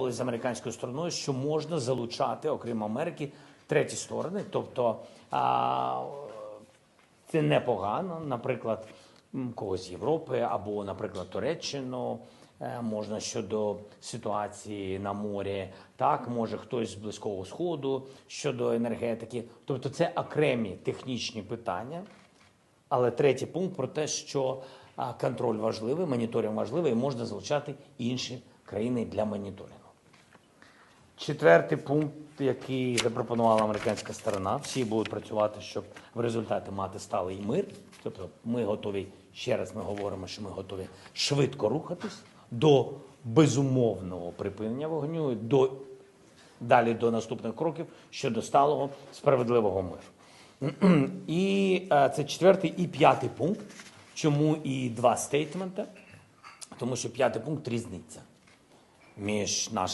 з американською стороною, що можна залучати, окрім Америки, треті сторони. Тобто а, це непогано, наприклад, когось з Європи або, наприклад, Туреччину. Е, Можна щодо ситуації на морі, так може хтось з близького сходу щодо енергетики. Тобто, це окремі технічні питання. Але третій пункт про те, що контроль важливий, моніторинг важливий, і можна залучати інші країни для моніторингу. Четвертий пункт, який запропонувала американська сторона, всі будуть працювати, щоб в результаті мати сталий мир. Тобто ми готові, ще раз ми говоримо, що ми готові швидко рухатись до безумовного припинення вогню, до, далі до наступних кроків щодо сталого справедливого миру. І е, це четвертий і п'ятий пункт. Чому і два стейтмента? Тому що п'ятий пункт різниця між нашим.